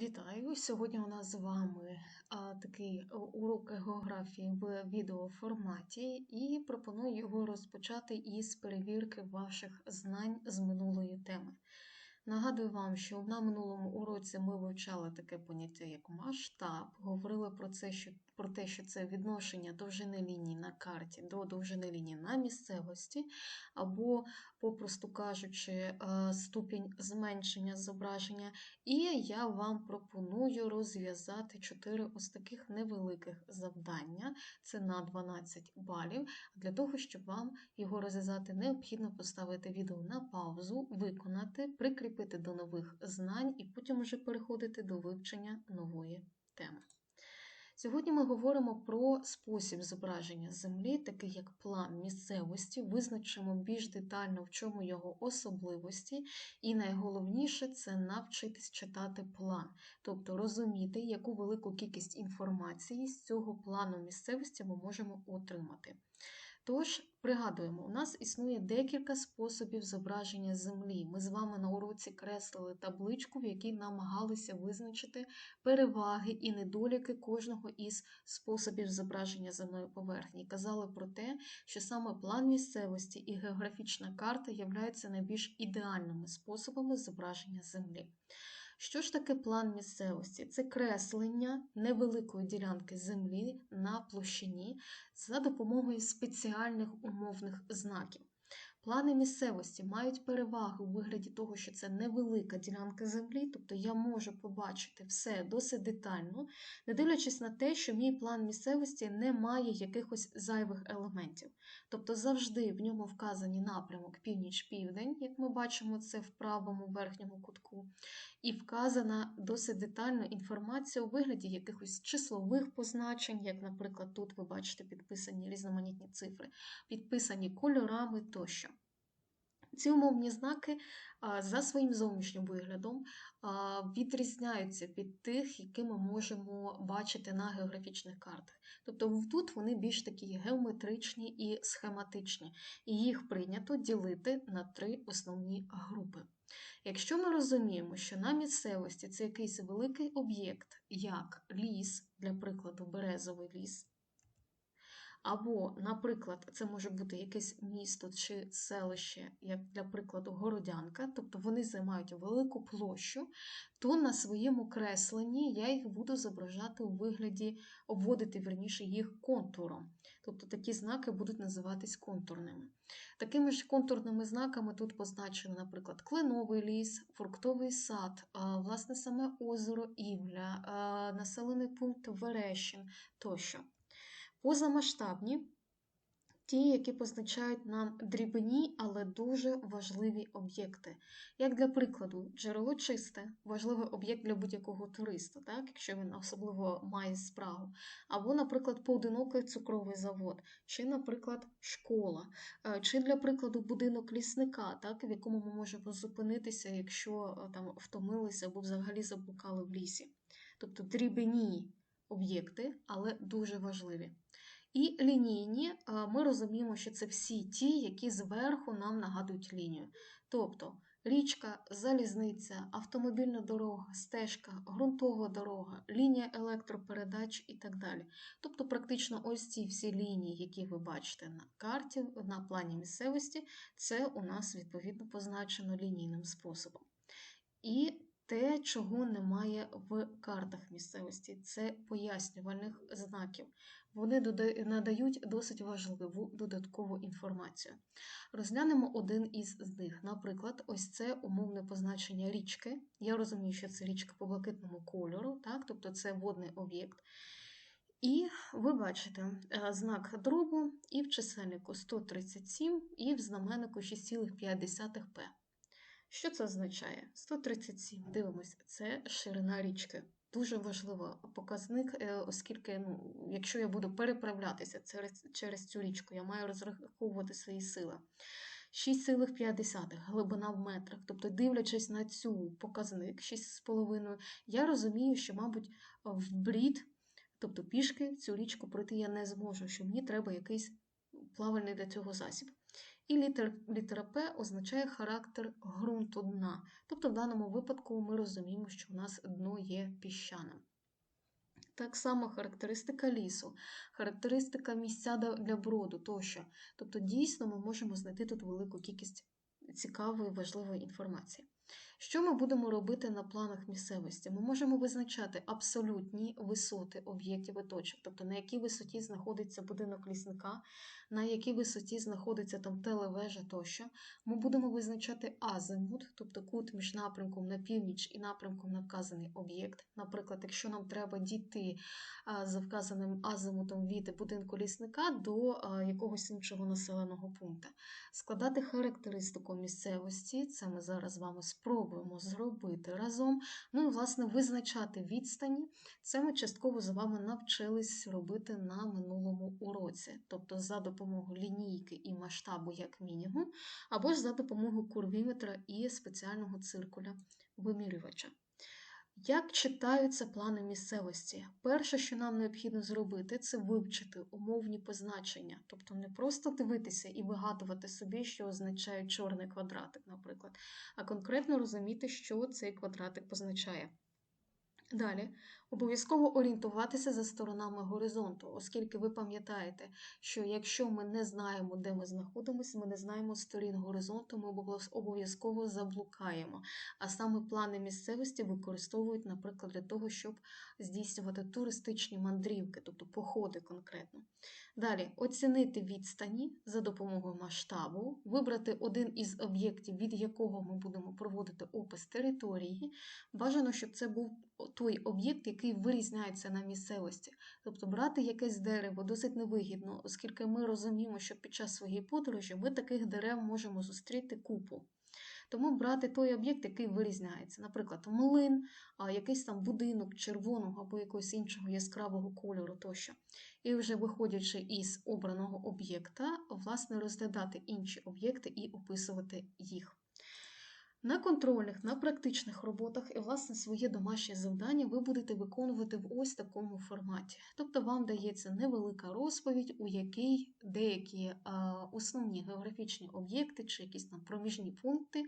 Вітаю! Сьогодні у нас з вами такий урок географії в відеоформаті, і пропоную його розпочати із перевірки ваших знань з минулої теми. Нагадую вам, що на минулому уроці ми вивчали таке поняття, як масштаб, говорили про це, що про те, що це відношення довжини лінії на карті до довжини лінії на місцевості, або, попросту кажучи, е, ступінь зменшення зображення. І я вам пропоную розв'язати чотири ось таких невеликих завдання. Це на 12 балів. Для того, щоб вам його розв'язати, необхідно поставити відео на паузу, виконати, прикріпити до нових знань і потім вже переходити до вивчення нової теми. Сьогодні ми говоримо про спосіб зображення землі, такий як план місцевості, визначимо більш детально, в чому його особливості, і найголовніше це навчитись читати план, тобто розуміти, яку велику кількість інформації з цього плану місцевості ми можемо отримати. Тож, пригадуємо, у нас існує декілька способів зображення землі. Ми з вами на уроці креслили табличку, в якій намагалися визначити переваги і недоліки кожного із способів зображення земної поверхні. Казали про те, що саме план місцевості і географічна карта являються найбільш ідеальними способами зображення землі. Що ж таке план місцевості? Це креслення невеликої ділянки землі на площині за допомогою спеціальних умовних знаків. Плани місцевості мають перевагу у вигляді того, що це невелика ділянка землі, тобто я можу побачити все досить детально, не дивлячись на те, що мій план місцевості не має якихось зайвих елементів. Тобто завжди в ньому вказані напрямок північ-південь, як ми бачимо це в правому верхньому кутку, і вказана досить детальна інформація у вигляді якихось числових позначень, як, наприклад, тут ви бачите підписані різноманітні цифри, підписані кольорами тощо. Ці умовні знаки за своїм зовнішнім виглядом відрізняються від тих, які ми можемо бачити на географічних картах. Тобто тут вони більш такі геометричні і схематичні, і їх прийнято ділити на три основні групи. Якщо ми розуміємо, що на місцевості це якийсь великий об'єкт, як ліс, для прикладу, березовий ліс, або, наприклад, це може бути якесь місто чи селище, як для прикладу, городянка, тобто вони займають велику площу, то на своєму кресленні я їх буду зображати у вигляді, обводити верніше їх контуром. Тобто такі знаки будуть називатись контурними. Такими ж контурними знаками тут позначено, наприклад, кленовий ліс, фруктовий сад, власне, саме озеро Івля, населений пункт Верещин тощо. Позамасштабні ті, які позначають нам дрібні, але дуже важливі об'єкти. Як для прикладу, джерело чисте, важливий об'єкт для будь-якого туриста, так, якщо він особливо має справу. Або, наприклад, поодинокий цукровий завод, чи, наприклад, школа, е, чи, для прикладу, будинок лісника, так, в якому ми можемо зупинитися, якщо е, там втомилися або взагалі заблукали в лісі. Тобто дрібні об'єкти, але дуже важливі. І лінійні ми розуміємо, що це всі ті, які зверху нам нагадують лінію. Тобто річка, залізниця, автомобільна дорога, стежка, ґрунтова дорога, лінія електропередач і так далі. Тобто, практично ось ці всі лінії, які ви бачите на карті, на плані місцевості, це у нас відповідно позначено лінійним способом. І те, чого немає в картах місцевості, це пояснювальних знаків. Вони надають досить важливу додаткову інформацію. Розглянемо один із них. Наприклад, ось це умовне позначення річки. Я розумію, що це річка по блакитному кольору, так? тобто це водний об'єкт. І ви бачите е, знак дробу і в чисельнику 137, і в знаменнику 6,5 П. Що це означає? 137. Дивимось, це ширина річки. Дуже важливий показник, е, оскільки, ну, якщо я буду переправлятися через, через цю річку, я маю розраховувати свої сили. 6,5 глибина в метрах. Тобто, дивлячись на цю показник 6,5, я розумію, що, мабуть, в брід, тобто пішки, цю річку пройти я не зможу, що мені треба якийсь плавальний для цього засіб. І літер, літера П означає характер ґрунту дна. Тобто, в даному випадку ми розуміємо, що у нас дно є піщаним. Так само характеристика лісу, характеристика місця для броду тощо. Тобто, дійсно, ми можемо знайти тут велику кількість цікавої, важливої інформації. Що ми будемо робити на планах місцевості? Ми можемо визначати абсолютні висоти об'єктів і точок, тобто на якій висоті знаходиться будинок лісника, на якій висоті знаходиться там телевежа тощо. Ми будемо визначати азимут, тобто кут між напрямком на північ і напрямком на вказаний об'єкт. Наприклад, якщо нам треба дійти за вказаним азимутом від будинку лісника до якогось іншого населеного пункту, складати характеристику місцевості, це ми зараз з вами спробуємо зробити разом. Ну і, власне, визначати відстані. Це ми частково з вами навчились робити на минулому уроці, тобто за допомогою лінійки і масштабу, як мінімум, або ж за допомогою курвіметра і спеціального циркуля вимірювача. Як читаються плани місцевості? Перше, що нам необхідно зробити, це вивчити умовні позначення, тобто не просто дивитися і вигадувати собі, що означає чорний квадратик, наприклад, а конкретно розуміти, що цей квадратик позначає. Далі обов'язково орієнтуватися за сторонами горизонту, оскільки ви пам'ятаєте, що якщо ми не знаємо, де ми знаходимося, ми не знаємо сторін горизонту, ми обов'язково заблукаємо. А саме плани місцевості використовують, наприклад, для того, щоб здійснювати туристичні мандрівки, тобто походи конкретно. Далі оцінити відстані за допомогою масштабу, вибрати один із об'єктів, від якого ми будемо проводити опис території. Бажано, щоб це був той об'єкт, який вирізняється на місцевості. Тобто брати якесь дерево досить невигідно, оскільки ми розуміємо, що під час своєї подорожі ми таких дерев можемо зустріти купу. Тому брати той об'єкт, який вирізняється. Наприклад, млин, якийсь там будинок червоного або якогось іншого яскравого кольору тощо. І вже виходячи із обраного об'єкта, власне, розглядати інші об'єкти і описувати їх. На контрольних, на практичних роботах і, власне, своє домашнє завдання ви будете виконувати в ось такому форматі. Тобто вам дається невелика розповідь, у якій деякі основні географічні об'єкти чи якісь там проміжні пункти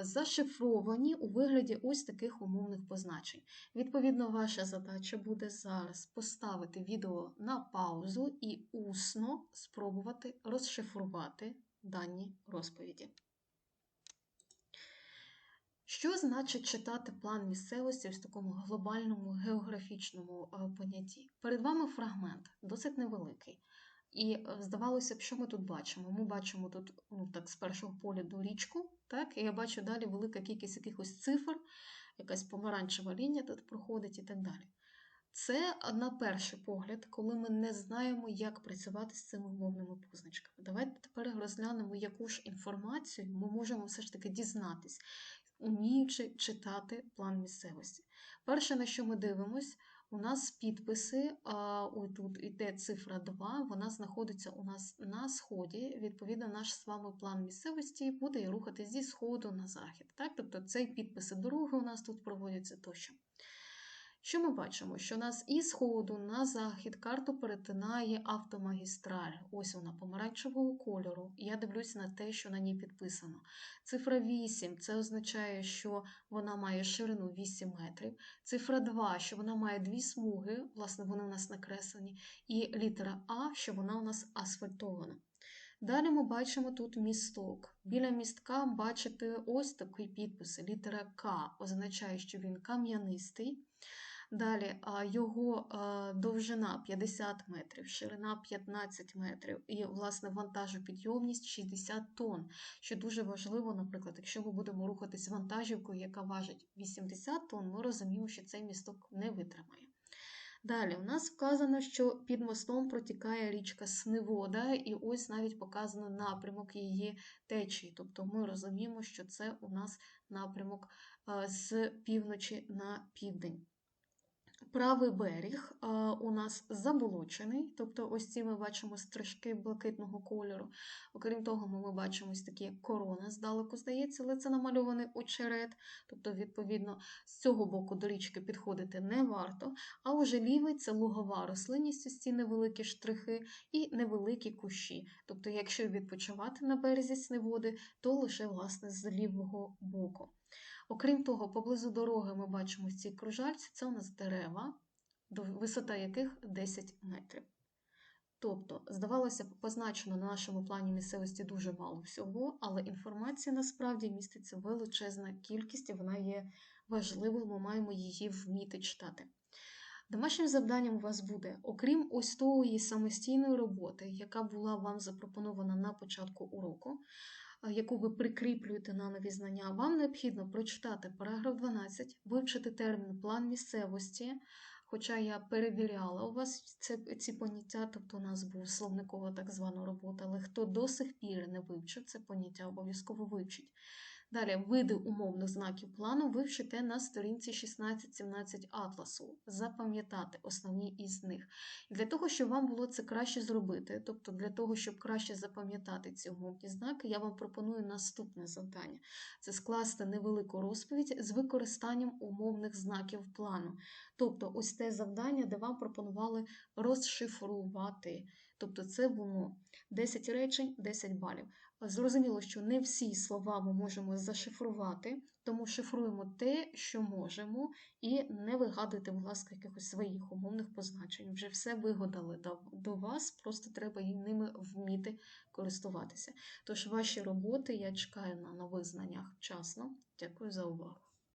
зашифровані у вигляді ось таких умовних позначень. Відповідно, ваша задача буде зараз поставити відео на паузу і усно спробувати розшифрувати дані розповіді. Що значить читати план місцевості в такому глобальному географічному е, понятті? Перед вами фрагмент, досить невеликий. І е, здавалося б, що ми тут бачимо? Ми бачимо тут ну, так, з першого погляду річку, так, і я бачу далі велика кількість якихось цифр, якась помаранчева лінія тут проходить і так далі. Це на перший погляд, коли ми не знаємо, як працювати з цими умовними позначками. Давайте тепер розглянемо, яку ж інформацію ми можемо все ж таки дізнатись, уміючи читати план місцевості. Перше, на що ми дивимось, у нас підписи, ой, тут йде цифра 2, вона знаходиться у нас на сході. Відповідно, наш з вами план місцевості буде рухатись зі сходу на захід. Так? Тобто цей підписи дороги у нас тут проводяться тощо. Що ми бачимо? Що нас із сходу на захід карту перетинає автомагістраль. Ось вона помаранчевого кольору. Я дивлюся на те, що на ній підписано. Цифра 8 це означає, що вона має ширину 8 метрів. Цифра 2, що вона має дві смуги, власне, вони у нас накреслені. І літера А, що вона у нас асфальтована. Далі ми бачимо тут місток. Біля містка бачите ось такі підписи. Літера К означає, що він кам'янистий. Далі його довжина 50 метрів, ширина 15 метрів і, власне, вантажопідйомність 60 тонн, що дуже важливо, наприклад, якщо ми будемо рухатись вантажівкою, яка важить 80 тонн, ми розуміємо, що цей місток не витримає. Далі, у нас вказано, що під мостом протікає річка Сневода, і ось навіть показано напрямок її течії. Тобто ми розуміємо, що це у нас напрямок з півночі на південь. Правий берег а, у нас заболочений, тобто ось ці ми бачимо стрижки блакитного кольору. Окрім того, ми бачимо ось такі корони здалеку, здається, але це намальований очерет. Тобто, відповідно, з цього боку до річки підходити не варто. А уже лівий це лугова рослинність, ось ці невеликі штрихи і невеликі кущі. Тобто, якщо відпочивати на березі Сневоди, то лише власне з лівого боку. Окрім того, поблизу дороги ми бачимо ці кружальці, це у нас дерева, висота яких 10 метрів. Тобто, здавалося б, позначено на нашому плані місцевості дуже мало всього, але інформація насправді міститься величезна кількість, і вона є важливою, ми маємо її вміти читати. Домашнім завданням у вас буде, окрім ось тої самостійної роботи, яка була вам запропонована на початку уроку, яку ви прикріплюєте на нові знання, вам необхідно прочитати параграф 12, вивчити термін план місцевості. Хоча я перевіряла у вас це, ці поняття, тобто у нас був словникова так звана робота, але хто до сих пір не вивчив це поняття, обов'язково вивчить. Далі, види умовних знаків плану ви вчите на сторінці 16-17 атласу. Запам'ятати основні із них. Для того, щоб вам було це краще зробити, тобто для того, щоб краще запам'ятати ці умовні знаки, я вам пропоную наступне завдання: це скласти невелику розповідь з використанням умовних знаків плану. Тобто, ось те завдання, де вам пропонували розшифрувати. Тобто, це воно 10 речень, 10 балів. Зрозуміло, що не всі слова ми можемо зашифрувати, тому шифруємо те, що можемо, і не вигадуйте, будь ласка, якихось своїх умовних позначень. Вже все вигадали до вас, просто треба ними вміти користуватися. Тож ваші роботи я чекаю на нових знаннях вчасно. Дякую за увагу.